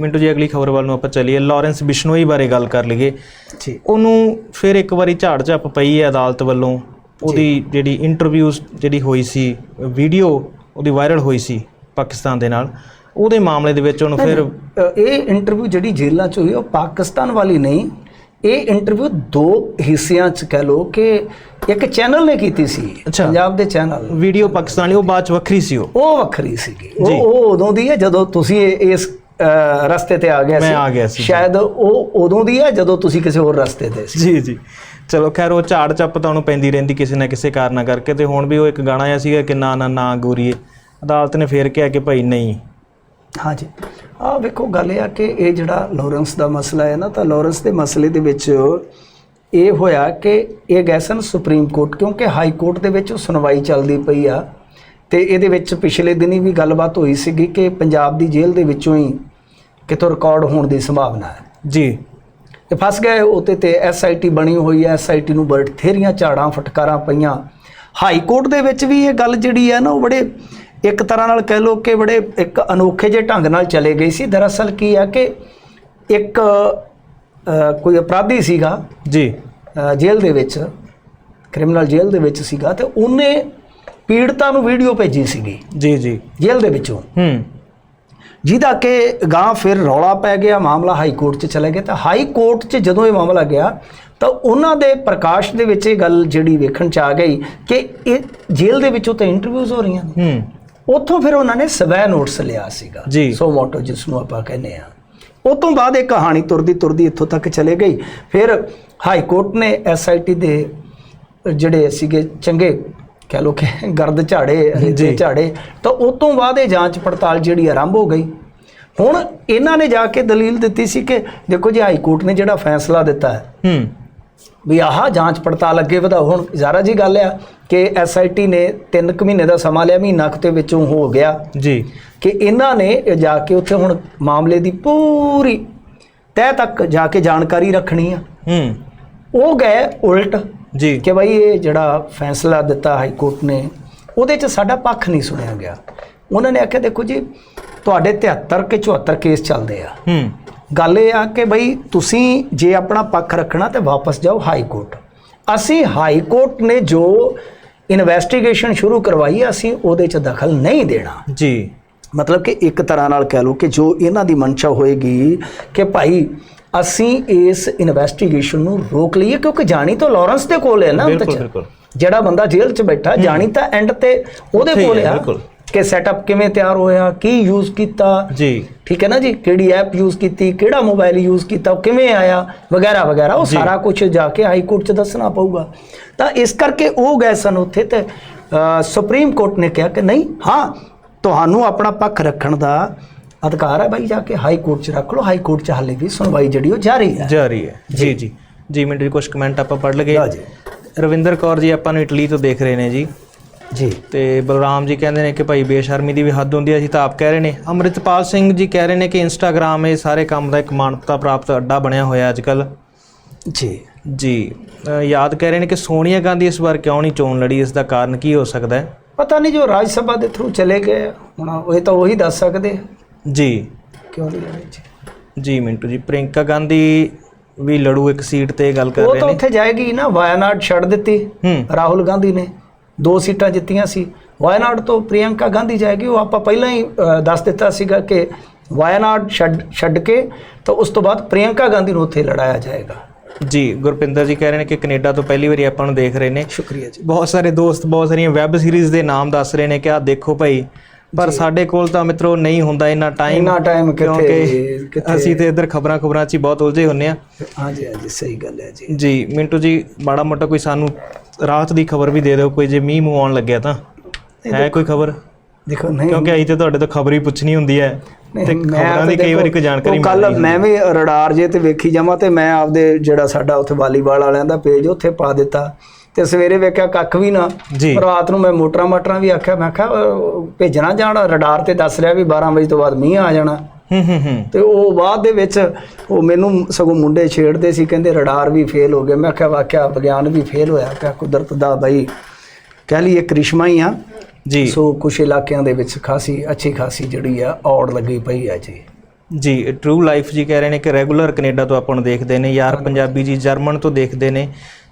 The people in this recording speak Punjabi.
ਮਿੰਟੂ ਜੀ ਅਗਲੀ ਖਬਰ ਵੱਲ ਨੂੰ ਆਪਾਂ ਚੱਲੀਏ ਲਾਰੈਂਸ ਬਿਸ਼ਨੋਈ ਬਾਰੇ ਗੱਲ ਕਰ ਲਈਏ। ਜੀ। ਉਹਨੂੰ ਫਿਰ ਇੱਕ ਵਾਰੀ ਝਾੜ ਝੱਪ ਪਈ ਹੈ ਅਦਾਲਤ ਵੱਲੋਂ। ਉਹਦੀ ਜਿਹੜੀ ਇੰਟਰਵਿਊਜ਼ ਜਿਹੜੀ ਹੋਈ ਸੀ ਵੀਡੀਓ ਉਹਦੀ ਵਾਇਰਲ ਹੋਈ ਸੀ ਪਾਕਿਸਤਾਨ ਦੇ ਨਾਲ ਉਹਦੇ ਮਾਮਲੇ ਦੇ ਵਿੱਚ ਉਹਨੂੰ ਫਿਰ ਇਹ ਇੰਟਰਵਿਊ ਜਿਹੜੀ ਜੇਲ੍ਹਾਂ ਚ ਹੋਈ ਉਹ ਪਾਕਿਸਤਾਨ ਵਾਲੀ ਨਹੀਂ ਇਹ ਇੰਟਰਵਿਊ ਦੋ ਹਿੱਸਿਆਂ ਚ ਕਹਿ ਲੋ ਕਿ ਇੱਕ ਚੈਨਲ ਨੇ ਕੀਤੀ ਸੀ। ਪੰਜਾਬ ਦੇ ਚੈਨਲ ਵੀਡੀਓ ਪਾਕਿਸਤਾਨੀ ਉਹ ਬਾਅਦ ਚ ਵੱਖਰੀ ਸੀ ਉਹ। ਉਹ ਵੱਖਰੀ ਸੀਗੀ। ਉਹ ਉਹ ਉਦੋਂ ਦੀ ਹੈ ਜਦੋਂ ਤੁਸੀਂ ਇਸ ਰਸਤੇ ਤੇ ਆ ਗਏ ਮੈਂ ਆ ਗਿਆ ਸੀ। ਸ਼ਾਇਦ ਉਹ ਉਦੋਂ ਦੀ ਹੈ ਜਦੋਂ ਤੁਸੀਂ ਕਿਸੇ ਹੋਰ ਰਸਤੇ ਤੇ ਸੀ। ਜੀ ਜੀ। ਚਲੋ ਖੈਰ ਉਹ ਝਾੜ ਚੱਪ ਤਾਂ ਉਹਨੂੰ ਪੈਂਦੀ ਰਹਿੰਦੀ ਕਿਸੇ ਨਾ ਕਿਸੇ ਕਾਰਨਾ ਕਰਕੇ ਤੇ ਹੁਣ ਵੀ ਉਹ ਇੱਕ ਗਾਣਾ ਆਇਆ ਸੀਗਾ ਕਿ ਨਾ ਨਾ ਨਾ ਗੋਰੀਏ। ਅਦਾਲਤ ਨੇ ਫੇਰ ਕਿਹਾ ਕਿ ਭਾਈ ਨਹੀਂ। ਹਾਂਜੀ ਆ ਵੇਖੋ ਗੱਲ ਇਹ ਆ ਕਿ ਇਹ ਜਿਹੜਾ ਲਾਰੈਂਸ ਦਾ ਮਸਲਾ ਹੈ ਨਾ ਤਾਂ ਲਾਰੈਂਸ ਦੇ ਮਸਲੇ ਦੇ ਵਿੱਚ ਇਹ ਹੋਇਆ ਕਿ ਇਹ ਗਏ ਸਨ ਸੁਪਰੀਮ ਕੋਰਟ ਕਿਉਂਕਿ ਹਾਈ ਕੋਰਟ ਦੇ ਵਿੱਚ ਉਹ ਸੁਣਵਾਈ ਚੱਲਦੀ ਪਈ ਆ। ਤੇ ਇਹਦੇ ਵਿੱਚ ਪਿਛਲੇ ਦਿਨੀ ਵੀ ਗੱਲਬਾਤ ਹੋਈ ਸੀਗੀ ਕਿ ਪੰਜਾਬ ਦੀ ਜੇਲ੍ਹ ਦੇ ਵਿੱਚੋਂ ਹੀ ਕਿਤੋਂ ਰਿਕਾਰਡ ਹੋਣ ਦੀ ਸੰਭਾਵਨਾ ਹੈ। ਜੀ। ਤੇ ਫਸ ਗਏ ਉਤੇ ਤੇ ਐਸਆਈਟੀ ਬਣੀ ਹੋਈ ਹੈ। ਐਸਆਈਟੀ ਨੂੰ ਬੜ ਥੇਰੀਆਂ ਝਾੜਾਂ ਫਟਕਾਰਾਂ ਪਈਆਂ। ਹਾਈ ਕੋਰਟ ਦੇ ਵਿੱਚ ਵੀ ਇਹ ਗੱਲ ਜਿਹੜੀ ਹੈ ਨਾ ਉਹ ਬੜੇ ਇੱਕ ਤਰ੍ਹਾਂ ਨਾਲ ਕਹਿ ਲੋ ਕਿ ਬੜੇ ਇੱਕ ਅਨੋਖੇ ਜਿਹੇ ਢੰਗ ਨਾਲ ਚਲੇ ਗਈ ਸੀ। ਦਰਅਸਲ ਕੀ ਹੈ ਕਿ ਇੱਕ ਕੋਈ ਅਪਰਾਧੀ ਸੀਗਾ ਜੀ। ਜੇਲ੍ਹ ਦੇ ਵਿੱਚ ਕ੍ਰਿਮੀਨਲ ਜੇਲ੍ਹ ਦੇ ਵਿੱਚ ਸੀਗਾ ਤੇ ਉਹਨੇ ਪੀੜਤਾ ਨੂੰ ਵੀਡੀਓ ਭੇਜੀ ਸੀਗੀ। ਜੀ ਜੀ। ਜੇਲ੍ਹ ਦੇ ਵਿੱਚੋਂ। ਹੂੰ। ਜਿਹਦਾ ਕਿ ਗਾਂ ਫਿਰ ਰੌਲਾ ਪੈ ਗਿਆ ਮਾਮਲਾ ਹਾਈ ਕੋਰਟ 'ਚ ਚਲੇ ਗਿਆ ਤਾਂ ਹਾਈ ਕੋਰਟ 'ਚ ਜਦੋਂ ਇਹ ਮਾਮਲਾ ਗਿਆ ਤਾਂ ਉਹਨਾਂ ਦੇ ਪ੍ਰਕਾਸ਼ ਦੇ ਵਿੱਚ ਇਹ ਗੱਲ ਜਿਹੜੀ ਵੇਖਣ 'ਚ ਆ ਗਈ ਕਿ ਇਹ ਜੇਲ੍ਹ ਦੇ ਵਿੱਚੋਂ ਤਾਂ ਇੰਟਰਵਿਊਜ਼ ਹੋ ਰਹੀਆਂ ਨੇ। ਹੂੰ। ਉੱਥੋਂ ਫਿਰ ਉਹਨਾਂ ਨੇ ਸਵੈ ਨੋਟਸ ਲਿਆ ਸੀਗਾ। ਸੋ ਮੋਟੋ ਜਿਸ ਨੂੰ ਆਪਾਂ ਕਹਿੰਦੇ ਆ ਉਹ ਤੋਂ ਬਾਅਦ ਇਹ ਕਹਾਣੀ ਤੁਰਦੀ ਤੁਰਦੀ ਇੱਥੋਂ ਤੱਕ ਚਲੇ ਗਈ। ਫਿਰ ਹਾਈ ਕੋਰਟ ਨੇ ਐਸਆਈਟੀ ਦੇ ਜਿਹੜੇ ਸੀਗੇ ਚੰਗੇ ਕਹਿ ਲੋ ਕਿ ਗਰਦ ਝਾੜੇ ਰੇਤੇ। ਝਾੜੇ ਤਾਂ ਉਸ ਤੋਂ ਬਾਅਦ ਇਹ ਜਾਂਚ ਪੜਤਾਲ ਜਿਹੜੀ ਆਰੰਭ ਹੋ ਗਈ। ਹੁਣ ਇਹਨਾਂ ਨੇ ਜਾ ਕੇ ਦਲੀਲ ਦਿੱਤੀ ਸੀ ਕਿ ਦੇਖੋ ਜੀ ਹਾਈ ਕੋਰਟ ਨੇ ਜਿਹੜਾ ਫੈਸਲਾ ਦਿੱਤਾ ਹੈ ਹੂੰ। ਵੀ ਆਹ ਜਾਂਚ ਪੜਤਾਲ ਅੱਗੇ ਵਧਾਓ। ਹੁਣ ਜ਼ਾਰਾ ਜੀ ਗੱਲ ਆ ਕਿ ਐਸਆਈਟੀ ਨੇ 3 ਕੁ ਮਹੀਨੇ ਦਾ ਸਮਾਂ ਲਿਆ ਮਹੀਨਾ ਕੁ ਵਿੱਚੋਂ ਹੋ ਗਿਆ। ਜੀ। ਕਿ ਇਹਨਾਂ ਨੇ ਜਾ ਕੇ ਉੱਥੇ ਹੁਣ ਮਾਮਲੇ ਦੀ ਪੂਰੀ ਤਹਿ ਤੱਕ ਜਾ ਕੇ ਜਾਣਕਾਰੀ ਰੱਖਣੀ ਆ। ਹੂੰ। ਉਹ ਗਏ ਉਲਟ। ਜੀ। ਕਿ ਭਾਈ ਇਹ ਜਿਹੜਾ ਫੈਸਲਾ ਦਿੱਤਾ ਹਾਈ ਕੋਰਟ ਨੇ ਉਹਦੇ 'ਚ ਸਾਡਾ ਪੱਖ ਨਹੀਂ ਸੁਣਿਆ ਗਿਆ। ਉਹਨਾਂ ਨੇ ਆਖਿਆ ਦੇਖੋ ਜੀ ਤੁਹਾਡੇ 73 ਕਿ 74 ਕੇਸ ਚੱਲਦੇ ਆ। ਹੂੰ। ਗੱਲ ਇਹ ਆ ਕਿ ਬਈ ਤੁਸੀਂ ਜੇ ਆਪਣਾ ਪੱਖ ਰੱਖਣਾ ਤੇ ਵਾਪਸ ਜਾਓ ਹਾਈ ਕੋਰਟ। ਅਸੀਂ ਹਾਈ ਕੋਰਟ ਨੇ ਜੋ ਇਨਵੈਸਟੀਗੇਸ਼ਨ ਸ਼ੁਰੂ ਕਰਵਾਈ ਅਸੀਂ ਉਹਦੇ 'ਚ ਦਖਲ ਨਹੀਂ ਦੇਣਾ। ਜੀ। ਮਤਲਬ ਕਿ ਇੱਕ ਤਰ੍ਹਾਂ ਨਾਲ ਕਹਿ ਲਓ ਕਿ ਜੋ ਇਹਨਾਂ ਦੀ ਮਨਸ਼ਾ ਹੋਏਗੀ ਕਿ ਭਾਈ ਅਸੀਂ ਇਸ ਇਨਵੈਸਟੀਗੇਸ਼ਨ ਨੂੰ ਰੋਕ ਲਈਏ ਕਿਉਂਕਿ ਜਾਣੀ ਤਾਂ ਲਾਰੈਂਸ ਦੇ ਕੋਲ ਹੈ ਨਾ ਬਿਲਕੁਲ। ਬਿਲਕੁਲ। ਜਿਹੜਾ ਬੰਦਾ ਜੇਲ੍ਹ 'ਚ ਬੈਠਾ ਜਾਣੀ ਤਾਂ ਐਂਡ ਤੇ ਉਹਦੇ ਕੋਲ ਹੈ। ਕਿ ਸੈਟਅਪ ਕਿਵੇਂ ਤਿਆਰ ਹੋਇਆ ਕੀ ਯੂਜ਼ ਕੀਤਾ ਜੀ ਠੀਕ ਹੈ ਨਾ ਜੀ ਕਿਹੜੀ ਐਪ ਯੂਜ਼ ਕੀਤੀ ਕਿਹੜਾ ਮੋਬਾਈਲ ਯੂਜ਼ ਕੀਤਾ ਉਹ ਕਿਵੇਂ ਆਇਆ ਵਗੈਰਾ ਵਗੈਰਾ ਉਹ। ਸਾਰਾ ਕੁਝ ਜਾ ਕੇ ਹਾਈ ਕੋਰਟ 'ਚ ਦੱਸਣਾ ਪਊਗਾ ਤਾਂ ਇਸ ਕਰਕੇ ਉਹ ਗਏ ਸਨ ਉੱਥੇ ਤੇ ਸੁਪਰੀਮ ਕੋਰਟ ਨੇ ਕਿਹਾ ਕਿ ਨਹੀਂ ਹਾਂ ਤੁਹਾਨੂੰ ਆਪਣਾ ਪੱਖ ਰੱਖਣ ਦਾ ਅਧਿਕਾਰ ਹੈ ਬਾਈ ਜਾ ਕੇ ਹਾਈ ਕੋਰਟ 'ਚ ਰੱਖ ਲਓ ਹਾਈ ਕੋਰਟ 'ਚ ਹਾਲੇ ਵੀ ਸੁਣਵਾਈ ਜਿਹੜੀ ਉਹ ਜਾਰੀ ਹੈ। ਜਾਰੀ ਹੈ। ਜੀ। ਜੀ ਜੀ। ਮਿੰਟ ਜੀ ਕੁਝ ਕਮੈਂਟ ਆਪਾਂ ਪੜ੍ਹ ਲਗੇ ਜੀ। ਰਵਿੰਦਰ ਕੌਰ ਜੀ ਆਪਾਂ ਨੂੰ ਇਟਲੀ ਤੋਂ ਦੇਖ ਰਹੇ ਨੇ ਜੀ। ਜੀ। ਤੇ ਬਲਰਾਮ ਜੀ ਕਹਿੰਦੇ ਨੇ ਕਿ ਭਾਈ ਬੇਸ਼ਰਮੀ ਦੀ ਵੀ ਹੱਦ ਹੁੰਦੀ ਹੈ ਅਸੀਂ ਤਾਂ ਆਪ ਕਹਿ ਰਹੇ ਨੇ। ਅੰਮ੍ਰਿਤਪਾਲ ਸਿੰਘ ਜੀ ਕਹਿ ਰਹੇ ਨੇ ਕਿ ਇੰਸਟਾਗ੍ਰam ਇਹ ਸਾਰੇ ਕੰਮ ਦਾ ਇੱਕ ਮਾਨਤਾ ਪ੍ਰਾਪਤ ਅੱਡਾ ਬਣਿਆ ਹੋਇਆ ਅੱਜ ਕੱਲ ਜੀ। ਜੀ। ਯਾਦ ਕਹਿ ਰਹੇ ਨੇ ਕਿ ਸੋਨੀਆ ਗਾਂਧੀ ਇਸ ਵਾਰ ਕਿਉਂ ਨਹੀਂ ਚੋਣ ਲੜੀ? ਇਸ ਦਾ ਕਾਰਨ ਕੀ ਹੋ ਸਕਦਾ ਹੈ? ਪਤਾ ਨਹੀਂ ਜੋ ਰਾਜ ਸਭਾ ਦੇ ਥਰੂ ਚਲੇ ਗਏ ਹੁਣ ਉਹ ਤਾਂ ਉਹੀ ਦੱਸ ਸਕਦੇ ਜੀ। ਕਿਉਂ ਨਹੀਂ ਲੜੇ ਜੀ ਜੀ ਮਿੰਟੂ ਜੀ ਪ੍ਰਿੰਕਾ ਗਾਂਧੀ ਵੀ ਲੜੂ ਇੱਕ ਸੀਟ ਤੇ ਗੱਲ ਕਰ ਉਹ ਰਹੇ ਤਾਂ ਨੇ। ਉੱਥੇ ਜਾਏਗੀ ਨਾ ਵਾਇਨਾਡ ਛੱਡ ਦਿੱਤੀ। ਹੂੰ। ਰਾਹੁਲ ਗਾਂਧੀ ਨੇ ਦੋ ਸੀਟਾਂ ਜਿੱਤੀਆਂ ਸੀ। ਵਾਇਨਾਡ ਤੋਂ ਪ੍ਰਿਯੰਕਾ ਗਾਂਧੀ ਜਾਏਗੀ ਉਹ ਆਪਾਂ ਪਹਿਲਾਂ ਹੀ ਅ, ਦੱਸ ਦਿੱਤਾ ਸੀਗਾ ਕਿ ਵਾਇਨਾਡ ਛੱਡ ਛੱਡ ਕੇ ਤਾਂ ਉਸ ਤੋਂ ਬਾਅਦ ਪ੍ਰਿਯੰਕਾ ਗਾਂਧੀ ਨੂੰ ਉੱਥੇ ਲੜਾਇਆ ਜਾਏਗਾ। ਜੀ ਗੁਰਪਿੰਦਰ ਜੀ ਕਹਿ ਰਹੇ ਨੇ ਕਿ ਕੈਨੇਡਾ ਤੋਂ ਪਹਿਲੀ ਵਾਰੀ ਆਪਾਂ ਨੂੰ ਦੇਖ ਰਹੇ ਨੇ। ਸ਼ੁਕਰੀਆ ਜੀ। ਬਹੁਤ ਸਾਰੇ ਦੋਸਤ ਬਹੁਤ ਸਾਰੀਆਂ ਵੈਬ ਸੀਰੀਜ਼ ਦੇ ਨਾਮ ਦੱਸ ਰਹੇ ਨੇ ਕਿ ਆਹ ਦੇਖੋ ਭਾਈ ਪਰ ਸਾਡੇ ਕੋਲ ਤਾਂ ਮਿੱਤਰੋ ਨਹੀਂ ਹੁੰਦਾ ਇੰਨਾ ਟਾਈਮ ਇੰਨਾ ਕਿੱਥੇ- ਕਿੱਥੇ- ਅਸੀਂ ਤੇ ਇੱਧਰ ਖਬਰਾਂ ਖਬਰਾਂ 'ਚ ਹੀ ਬਹੁਤ ਉਲਝੇ ਹੁੰਨੇ ਆ ਹਾਂਜੀ ਹਾਂਜੀ ਸਹੀ ਗੱਲ ਹੈ ਜੀ। ਜੀ ਮਿੰਟੂ ਜੀ ਮਾੜਾ ਮੋਟਾ ਕੋਈ ਸਾਨੂੰ ਰਾਤ ਦੀ ਖਬਰ ਵੀ ਦੇ ਦਿਓ ਕੋਈ ਜੇ ਮੀਂਹ ਆਉਣ ਲੱਗਿਆ ਤਾਂ। ਹੈ ਕੋਈ ਖਬਰ? ਦੇਖੋ ਨਹੀਂ। ਕਿਉਂਕਿ ਅਸੀਂ ਤੇ ਤੁਹਾਡੇ ਤੋਂ ਖਬਰ ਹੀ ਪੁੱਛਣੀ ਹੁੰਦੀ ਹੈ ਤੇ ਖਬਰਾਂ ਦੀ ਕਈ ਵਾਰੀ ਕੋਈ ਜਾਣਕਾਰੀ ਕੱਲ ਮਿਲਦੀ ਮੈਂ ਵੀ ਰਡਾਰ ਜੇ ਤੇ ਵੇਖੀ ਜਾਵਾਂ ਤੇ ਮੈਂ ਆਪਦੇ ਜਿਹੜਾ ਸਾਡਾ ਉੱਥੇ ਵਾਲੀਬਾਲ ਵਾਲਿਆਂ ਦਾ ਪੇਜ ਉੱਥੇ ਪਾ ਦਿੱਤਾ। ਤੇ ਸਵੇਰੇ ਵੇਖਿਆ ਕੱਖ ਵੀ ਨਾ। ਰਾਤ ਨੂੰ ਮੈਂ ਮੋਟਰਾਂ ਮਾਟਰਾਂ ਵੀ ਆਖਿਆ ਮੈਂ ਕਿਹਾ ਭੇਜਣਾ ਜਾਣਾ? ਰਡਾਰ ਤੇ ਦੱਸ ਰਿਹਾ ਵੀ 12 ਵਜੇ ਤੋਂ ਬਾਅਦ ਮੀਂਹ ਆ ਜਾਣਾ। ਹੂੰ ਹੂੰ ਤੇ ਉਹ ਬਾਅਦ ਦੇ ਵਿੱਚ ਉਹ ਮੈਨੂੰ ਸਗੋਂ ਮੁੰਡੇ ਛੇੜਦੇ ਸੀ ਕਹਿੰਦੇ ਰਡਾਰ ਵੀ ਫੇਲ ਹੋ ਗਏ। ਮੈਂ ਕਿਹਾ ਵਾਕਿਆ ਵਿਗਿਆਨ ਵੀ ਫੇਲ ਹੋਇਆ ਕਿਹਾ ਕੁਦਰਤ ਦਾ ਬਈ। ਕਹਿ ਲਈਏ ਕ੍ਰਿਸ਼ਮਾ ਹੀ ਆ। ਜੀ। ਸੋ ਕੁਝ ਇਲਾਕਿਆਂ ਦੇ ਵਿੱਚ ਖਾਸੀ ਅੱਛੀ ਖਾਸੀ ਜਿਹੜੀ ਆ ਔੜ ਲੱਗੀ ਪਈ ਆ ਜੀ। ਜੀ ਟਰੂ ਲਾਈਫ ਜੀ ਕਹਿ ਰਹੇ ਨੇ ਕਿ ਰੈਗੂਲਰ ਕੈਨੇਡਾ ਤੋਂ ਆਪਾਂ ਨੂੰ ਦੇਖਦੇ ਨੇ ਯਾਰ ਪੰਜਾਬੀ ਜੀ ਜਰਮਨ ਤੋਂ ਦੇਖਦੇ ਨੇ।